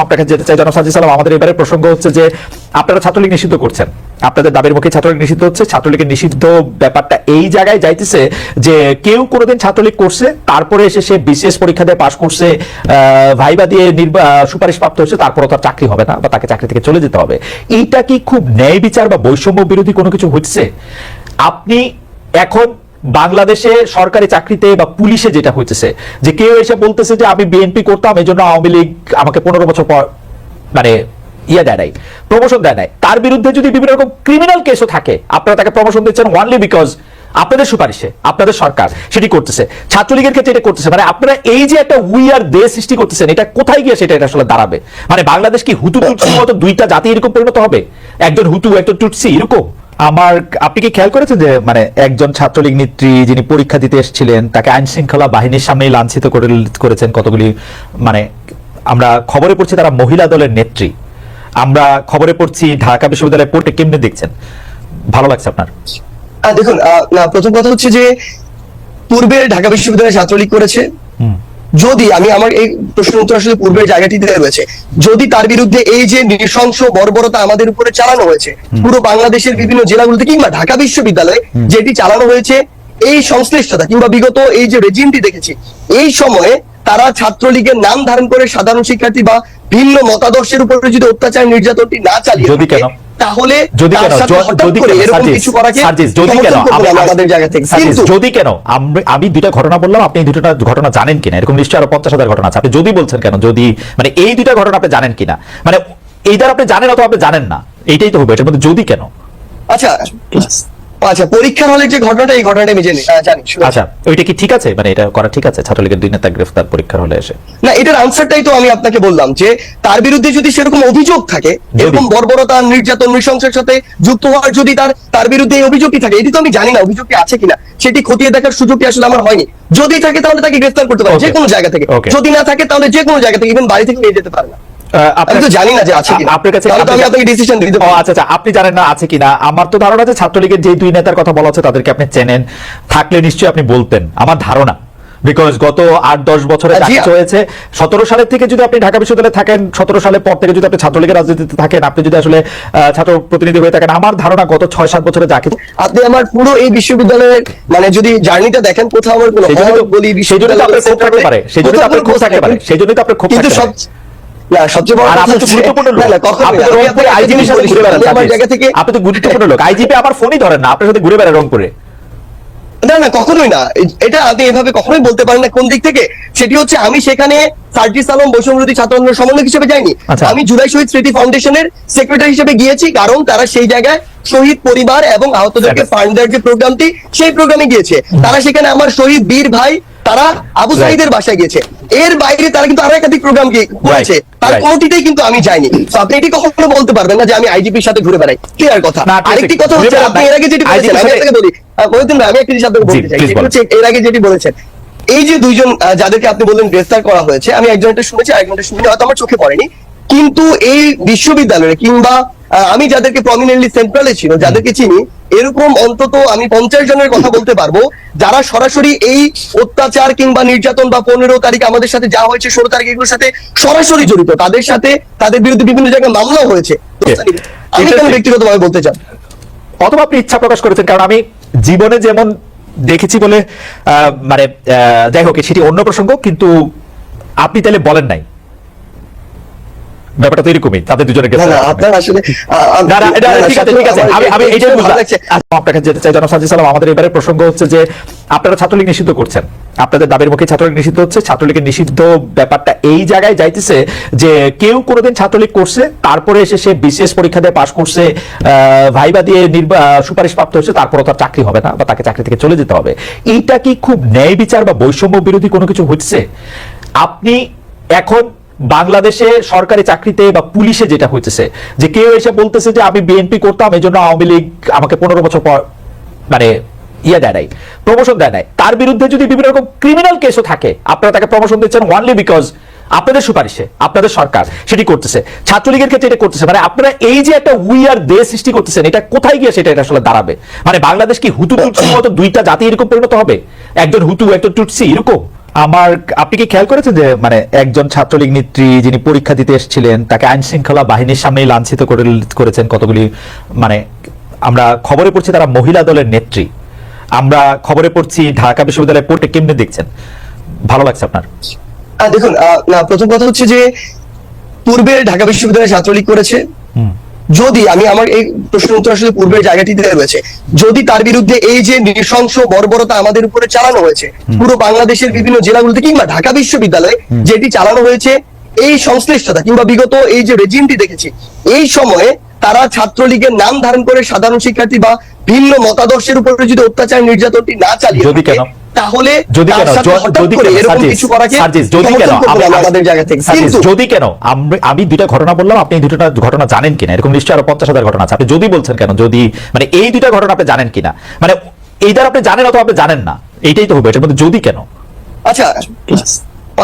আপনাকে যেতে চাই জনাব সাজিদ সালাম। আমাদের এবারে প্রসঙ্গ হচ্ছে যে আপনারা ছাত্রলীগ নিষিদ্ধ করছেন। আপনাদের দাবির মুখে ছাত্রলীগ নিষিদ্ধ হচ্ছে, ছাত্রলীগের নিষিদ্ধ ব্যাপারটা এই জায়গায় যাইতেছে যে কেউ কোনোদিন ছাত্রলীগ করছে, তারপরে এসে সে বিশেষ পরীক্ষা দিয়ে পাশ করছে ভাইবা দিয়ে সুপারিশ প্রাপ্ত হচ্ছে তারপরে তার চাকরি হবে না বা তাকে চাকরি থেকে চলে যেতে হবে। এইটা কি খুব ন্যায় বিচার বা বৈষম্য বিরোধী কোনো কিছু হচ্ছে? আপনি এখন বাংলাদেশে সরকারি চাকরিতে বা পুলিশে যেটা হইতেছে, যে কেউ এসে বলতেছে যে আমি বিএনপি করতাম এই জন্য আওয়ামী লীগ আমাকে পনেরো বছর পর মানে ইয়ে দেয় নাই প্রমোশন দেয় নাই। তার বিরুদ্ধে যদি বিভিন্ন রকম ক্রিমিনাল কেসও থাকে, আপনারা তাকে প্রমোশন দিচ্ছেন ওয়ানলি বিকজ আপনাদের সুপারিশে, আপনাদের সরকার সেটি করতেছে। ছাত্রলীগের ক্ষেত্রে এটা করতেছে। মানে আপনারা এই যে একটা উইয়ার দেশ সৃষ্টি করতেছেন, এটা কোথায় গিয়ে সেটা আসলে দাঁড়াবে? মানে বাংলাদেশ কি হুতু টুটসির মতো দুইটা জাতি এরকম পরিণত হবে? একজন হুতু, একজন টুটসি এরকম? আমার, আপনি কি খেয়াল করেছেন যে মানে একজন ছাত্রলীগ নেত্রী যিনি পরীক্ষা দিতে এসেছিলেন, তাকে আইন শৃঙ্খলা বাহিনীর সামনেই লাঞ্ছিত করে, করেছেন কতগুলি মানে আমরা খবরে পড়ছি তারা মহিলা দলের নেত্রী আমরা খবরে পড়ছি ঢাকা বিশ্ববিদ্যালয়ে পড়তে কেমনে দেখছেন ভালো লাগছে আপনার দেখুন প্রথম কথা হচ্ছে যে, পূর্বে ঢাকা বিশ্ববিদ্যালয়ে ছাত্রলীগ করেছে। যদি আমি আমার এই প্রশ্ন উত্তর আসলে পূর্বের জায়গাটিতে রয়েছে যদি তার বিরুদ্ধে এই যে নৃশংস বর্বরতা আমাদের উপরে চালানো হয়েছে পুরো বাংলাদেশের বিভিন্ন জেলাগুলোতে কিংবা ঢাকা বিশ্ববিদ্যালয়ে যেটি চালানো হয়েছে এই সংশ্লিষ্টতা কিংবা বিগত এই যে রেজিমটি দেখেছি এই সময়ে তারা ছাত্রলীগের নাম ধারণ করে সাধারণ শিক্ষার্থী বা ভিন্ন মতাদর্শের উপরে যদি অত্যাচার নির্যাতনটি না চালিয়ে যদি থাকে, কেন? তাহলে যদি কেন? যদি যদি কেন? আমাদের জায়গা থেকে। যদি কেন? আমি দুইটা ঘটনা বললাম আপনি দুটো ঘটনা জানেন কিনা? এরকম নিশ্চয়ই আরও পঞ্চাশ হাজার ঘটনা আছে। আপনি যদি বলছেন কেন? যদি মানে এই দুটা ঘটনা আপনি জানেন কিনা? মানে এই দ্বারা আপনি জানেন অথবা আপনি জানেন না? এইটাই তো হবে এটার মধ্যে যদি কেন? আচ্ছা আচ্ছা পরীক্ষার হলে যে ঘটনাটা এই ঘটনাটা আমি জানি জানি আচ্ছা ওইটা কি ঠিক আছে? মানে এটা করা ঠিক আছে? ছাত্রলীগের দুই নেতা গ্রেফতার পরীক্ষার হলে এসে। না এটার আনসারটাই তো আমি আপনাকে বললাম যে তার বিরুদ্ধে যদি সেরকম অভিযোগ থাকে এরকম বর্বরতা নির্যাতন নৃশংসের সাথে যুক্ত হওয়ার যদি তার তার বিরুদ্ধে এই অভিযোগটি থাকে এটি তো আমি জানি না অভিযোগটি আছে কিনা। সেটি খতিয়ে দেখার সুযোগটি আসলে আমার হয়নি। যদি থাকে তাহলে তাকে গ্রেফতার করতে পারে. যে কোনো জায়গা থেকে। যদি না থাকে তাহলে যে কোনো জায়গা থেকে ইভেন বাড়ি থেকে নিয়ে যেতে পারে না। আমি তো জানি না যে আছে কিনা। আপনার কাছে আমি আপনি- আপনাকে ডিসিশন দিতে ও আচ্ছা আচ্ছা আপনি জানেন না আছে কিনা। আমার তো ধারণা যে ছাত্রলীগের যে দুই নেতার কথা বলা হচ্ছে তাদেরকে আপনি চেনেন। থাকলে নিশ্চয়ই আপনি বলতেন আমার ধারণা। বিকজ গত আট দশ বছরে হয়েছে সতেরো সালের থেকে যদি আপনি ঢাকা বিশ্ববিদ্যালয়ে থাকেন সতেরো সালের পর থেকে যদি আপনি ছাত্রলীগের রাজনীতিতে থাকেন আপনি যদি আসলে ছাত্র প্রতিনিধি হয়ে থাকেন আমার ধারণা গত ছয় সাত বছরে যা কিছু আপনি আমার পুরো এই বিশ্ববিদ্যালয়ের মানে যদি জার্নিটা দেখেন কোথাও আমার কোনো সেই জন্য তো- বলি সেই জন্য আপনার ক্ষোভ থাকতে পারে সেই জন্য তো আপনার ক্ষোভ থাকতে পারে সেই জন্য তো আপনার ক্ষোভ কিন্তু সব সবচেয়ে বড় আপনি তো গুরুত্বপূর্ণ লোক। না, না, আপনি আমি আইজিপির সাথে ঘুরে বেড়ান আমি জায়গা থেকে আপনি তো গুরুত্বপূর্ণ লোক। আইজিপি আমার ফোনই ধরেন না আপনার সাথে ঘুরে রংপুরে। না না কখনোই না। এটা আপনি এভাবে কখনোই বলতে পারেন না কোন দিক থেকে। সেটি হচ্ছে আমি সেখানে সার্জিস আলম বৈষম্যবিরোধী ছাত্র সমন্বয়ক হিসেবে যাইনি। আচ্ছা। আমি জুলাই শহীদ স্মৃতি ফাউন্ডেশনের সেক্রেটারি হিসেবে গিয়েছি কারণ তারা সেই জায়গায় শহীদ পরিবার এবং আহতদেরকে। ফান্ড দেওয়ার যে প্রোগ্রামটি সেই প্রোগ্রামে গিয়েছে। তারা সেখানে আমার শহীদ বীর ভাই তারা আবু. সাইদের বাসায় গিয়েছে। এর বাইরে তারা কিন্তু আরও একাধিক প্রোগ্রাম করেছে। তার. কোনোটিতেই কিন্তু আমি যাইনি। তো আপনি এটি কখনো বলতে পারবেন না যে আমি আইজিপির সাথে ঘুরে বেড়াই। ক্লিয়ার কথা। আরেকটি কথা হচ্ছে আপনি এর আগে যেটি বলেছেন আমি আপনাকে বলি ভাই, আমি একটি জিনিস আপনাকে বলতে চাই। এর আগে যেটি বলেছেন এই যে দুইজন যাদেরকে আপনি বললেন গ্রেফতার করা হয়েছে আমি একজনটা শুনেছি আরেকজনটা শুনি হয়তো আমার চোখে পড়েনি। কিন্তু এই বিশ্ববিদ্যালয়ে কিংবা আমি যাদেরকে প্রমিনেন্টলি সেন্ট্রালে ছিল যাদেরকে চিনি এরকম অন্তত আমি পঞ্চাশ জনের কথা বলতে পারব যারা সরাসরি এই অত্যাচার কিংবা নির্যাতন বা পনেরো তারিখ আমাদের সাথে যা হয়েছে ষোলো তারিখ এগুলোর সাথে সরাসরি জড়িত তাদের সাথে তাদের বিরুদ্ধে বিভিন্ন জায়গায় মামলাও হয়েছে। আমি কেন ব্যক্তিগতভাবে বলতে চান অথবা আপনি ইচ্ছা প্রকাশ করেছেন কারণ আমি জীবনে যেমন দেখেছি বলে আহ, মানে আহ, যাই হোক সেটি অন্য প্রসঙ্গ কিন্তু আপনি তাহলে বলেন নাই। ব্যাপারটা তো এরকমই তাদের দুজনের না না আপনার আসলে আহ, আহ, না না এটা না, না, ঠিক আছে ঠিক আছে আমি আমি এইটাই বুঝলাম আপনার কাছে যেতে চাই জনাব সাজিদ সালাম আমাদের এবারে প্রসঙ্গ হচ্ছে যে আপনারা ছাত্রলীগ নিষিদ্ধ করছেন। আপনাদের দাবির মুখে ছাত্রলীগ নিষিদ্ধ হচ্ছে ছাত্রলীগের নিষিদ্ধ ব্যাপারটা এই জায়গায় যাইতেছে যে কেউ কোনোদিন ছাত্রলীগ করছে তারপরে এসে সে বিশেষ পরীক্ষা দিয়ে পাশ করছে আহ, ভাইবা দিয়ে সুপারিশ প্রাপ্ত হচ্ছে তারপরে তার চাকরি হবে না বা তাকে চাকরি থেকে চলে যেতে হবে। এইটা কি খুব ন্যায় বিচার বা বৈষম্য বিরোধী কোনো কিছু হচ্ছে? আপনি এখন বাংলাদেশে সরকারি চাকরিতে বা পুলিশে যেটা হইতেছে, যে কেউ এসে বলতেছে যে আমি বিএনপি করতাম এই জন্য আওয়ামী লীগ আমাকে পনেরো বছর পর মানে ইয়ে দেয় নাই প্রমোশন দেয় নাই। তার বিরুদ্ধে যদি বিভিন্ন রকম ক্রিমিনাল কেসও থাকে, আপনারা তাকে প্রমোশন দিচ্ছেন ওয়ানলি বিকজ আপনাদের সুপারিশে, আপনাদের সরকার সেটি করতেছে। ছাত্রলীগের ক্ষেত্রে এটা করতেছে মানে আপনারা এই যে একটা উইয়ার দেশ সৃষ্টি করতেছেন, এটা কোথায় গিয়ে সেটা এটা আসলে দাঁড়াবে? মানে বাংলাদেশ কি হুতু টুটসির মতো দুইটা জাতি এরকম পরিণত হবে? একজন হুতু, একজন টুটসি, এরকম? আমার আপনি কি খেয়াল করেছেন যে মানে একজন ছাত্রলীগ নেত্রী যিনি পরীক্ষা দিতে এসেছিলেন, তাকে আইন শৃঙ্খলা বাহিনীর সামনেই লাঞ্ছিত করে করেছেন কতগুলি মানে আমরা খবরে পড়ছি তারা মহিলা দলের নেত্রী আমরা খবরে পড়ছি ঢাকা বিশ্ববিদ্যালয়ে পড়তে কেমনে দেখছেন ভালো লাগছে আপনার দেখুন প্রথম কথা হচ্ছে যে, পূর্বে ঢাকা বিশ্ববিদ্যালয়ে ছাত্রলীগ করেছে। যদি আমি আমার এই প্রশ্নের উত্তর আসলে পূর্বের জায়গাটিতে রয়েছে যদি তার বিরুদ্ধে এই যে নৃশংস বর্বরতা আমাদের উপরে চালানো হয়েছে পুরো বাংলাদেশের বিভিন্ন জেলাগুলোতে কিংবা ঢাকা বিশ্ববিদ্যালয়ে যেটি চালানো হয়েছে এই সংশ্লিষ্টতা কিংবা বিগত এই যে রেজিমটি দেখেছি এই সময়ে তারা ছাত্রলীগের নাম ধারণ করে সাধারণ শিক্ষার্থী বা ভিন্ন মতাদর্শের উপরে যদি অত্যাচার নির্যাতনটি না চালিয়ে যদি কেন? তাহলে যদি কেন? যদি যদি কেন? আমি- আমাদের জায়গা থেকে। যদি কেন? আমি- আমি দুইটা ঘটনা বললাম আপনি এই দুটো ঘটনা জানেন কিনা? এরকম নিশ্চয়ই আরও পঞ্চাশ হাজার ঘটনা আছে। আপনি যদি বলছেন কেন? যদি মানে এই দুইটা ঘটনা আপনি জানেন কিনা? মানে এইটার আপনি জানেন অথবা আপনি জানেন না? এইটাই তো হবে এটার মধ্যে যদি কেন? আচ্ছা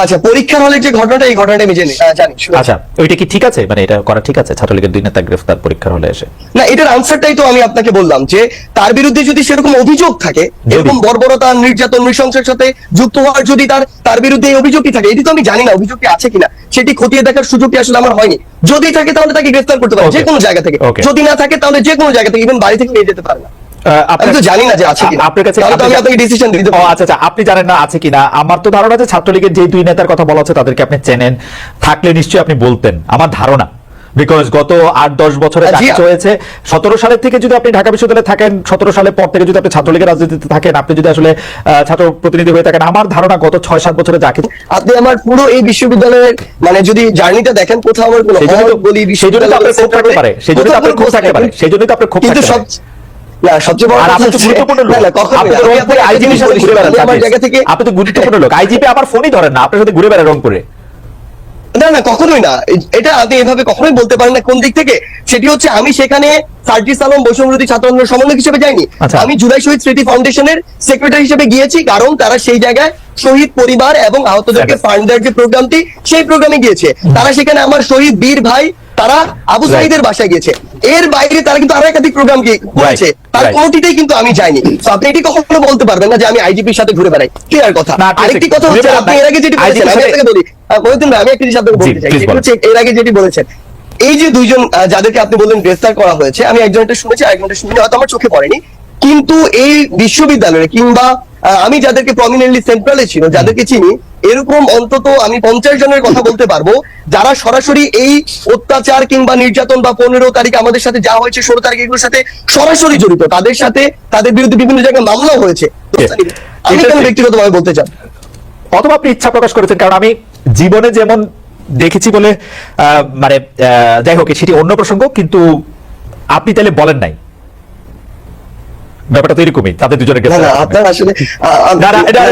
আচ্ছা পরীক্ষার হলে যে ঘটনাটা এই ঘটনাটা আমি জানি। আচ্ছা ওইটা কি ঠিক আছে? মানে এটা করা ঠিক আছে? ছাত্রলীগের দুই নেতা গ্রেফতার পরীক্ষার হলে এসে। না এটার আনসারটাই তো আমি আপনাকে বললাম যে তার বিরুদ্ধে যদি সেরকম অভিযোগ থাকে এরকম বর্বরতা নির্যাতন নৃশংসের সাথে যুক্ত হওয়ার যদি তার তার বিরুদ্ধে এই অভিযোগটি থাকে এটি তো আমি জানি না অভিযোগটি আছে কিনা। সেটি খতিয়ে দেখার সুযোগটি আসলে আমার হয়নি। যদি থাকে তাহলে তাকে গ্রেফতার করতে পারে. যে কোনো জায়গা থেকে। যদি না থাকে তাহলে যে কোনো জায়গা থেকে ইভেন বাড়ি থেকে নিয়ে যেতে পারে না। আমি তো জানি না যে আছে কিনা। আপনার কাছে আমি আপনি- আপনাকে decision দিতে ও আচ্ছা আচ্ছা আপনি জানেন না আছে কিনা। আমার তো ধারণা যে ছাত্রলীগের যে দুই নেতার কথা বলা হচ্ছে তাদেরকে আপনি চেনেন। থাকলে নিশ্চয়ই আপনি বলতেন আমার ধারণা। বিকজ গত আট দশ বছরে হয়েছে। সতেরো সালের থেকে যদি আপনি ঢাকা বিশ্ববিদ্যালয়ে থাকেন সতেরো সালের পর থেকে যদি আপনি ছাত্রলীগের রাজনীতিতে থাকেন আপনি যদি আসলে ছাত্র প্রতিনিধি হয়ে থাকেন আমার ধারণা গত ছয় সাত বছরে যা কিছু আপনি আমার পুরো এই বিশ্ববিদ্যালয়ের মানে যদি জার্নিটা দেখেন কোথাও আমার কোনো সেই জন্য সেই জন্য তো আপনার ক্ষোভ থাকতে পারে সেই জন্য তো আপনার ক্ষোভ থাকতে পারে কিন্তু সব আপনি তো গুরুত্বপূর্ণ লোক। আমি রংপুরে আপনাকে একটা আইজিপির জিনিস সাথে বলি, ঘুরে বেড়ান আমি আমার সার্জিস। জায়গা থেকে আপনি তো গুরুত্বপূর্ণ লোক। আইজিপি আমার ফোনই ধরেন না আপনার সাথে ঘুরে বেড়ায় রংপুরে। না না কখনোই না। এটা আপনি এভাবে কখনোই বলতে পারেন না। কোন দিক থেকে? সেটি হচ্ছে আমি সেখানে সার্জিস আলম বৈষম্যবিরোধী ছাত্র সমন্বয়ক হিসেবে যাইনি। আচ্ছা। আমি জুলাই শহীদ স্মৃতি ফাউন্ডেশনের সেক্রেটারি হিসেবে গিয়েছি কারণ তারা সেই জায়গায় শহীদ পরিবার এবং আহতদেরকে. ফান্ড দেওয়ার যে প্রোগ্রামটি সেই প্রোগ্রামে গিয়েছে। তারা সেখানে আমার শহীদ বীর ভাই তারা আবু. সাইদের বাসায় গিয়েছে। এর বাইরে তারা কিন্তু আরও একাধিক প্রোগ্রাম করেছে। তার. কোনোটিতেই কিন্তু আমি যাইনি। তো আপনি এটি কখনো বলতে পারবেন না যে আমি আইজিপির সাথে ঘুরে বেড়াই। ক্লিয়ার কথা। আরেকটি কথা হচ্ছে আপনি এর আগে যেটি বলেছেন আমি আপনাকে বলি মহিউদ্দিন আমি একটি জিনিস আপনাকে বলতে চাই। এর আগে যেটি বলেছেন এই যে দুইজন যাদেরকে আপনি বললেন গ্রেফতার করা হয়েছে আমি একজনটা শুনেছি আরেকজনটা শুনিনি হয়তো আমার চোখে পড়েনি। কিন্তু এই বিশ্ববিদ্যালয়ে কিংবা আমি যাদেরকে প্রমিনেন্টলি সেন্ট্রালে ছিল যাদেরকে চিনি এরকম অন্তত আমি পঞ্চাশ জনের কথা বলতে পারব যারা সরাসরি এই অত্যাচার কিংবা নির্যাতন বা পনেরো তারিখ আমাদের সাথে যা হয়েছে ষোলো তারিখ এগুলোর সাথে সরাসরি জড়িত তাদের সাথে তাদের বিরুদ্ধে বিভিন্ন জায়গায় মামলাও হয়েছে। আমি কেন ব্যক্তিগতভাবে বলতে চান অথবা আপনি ইচ্ছা প্রকাশ করেছেন কারণ আমি জীবনে যেমন দেখেছি বলে আহ, মানে আহ, যাই হোক সেটি অন্য প্রসঙ্গ কিন্তু আপনি তাহলে বলেন নাই। ব্যাপারটা তো এরকমই তাদের দুজনের আপনার আসলে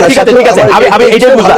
ঠিক আছে ঠিক আছে আমি আমি এইটাই বুঝলাম।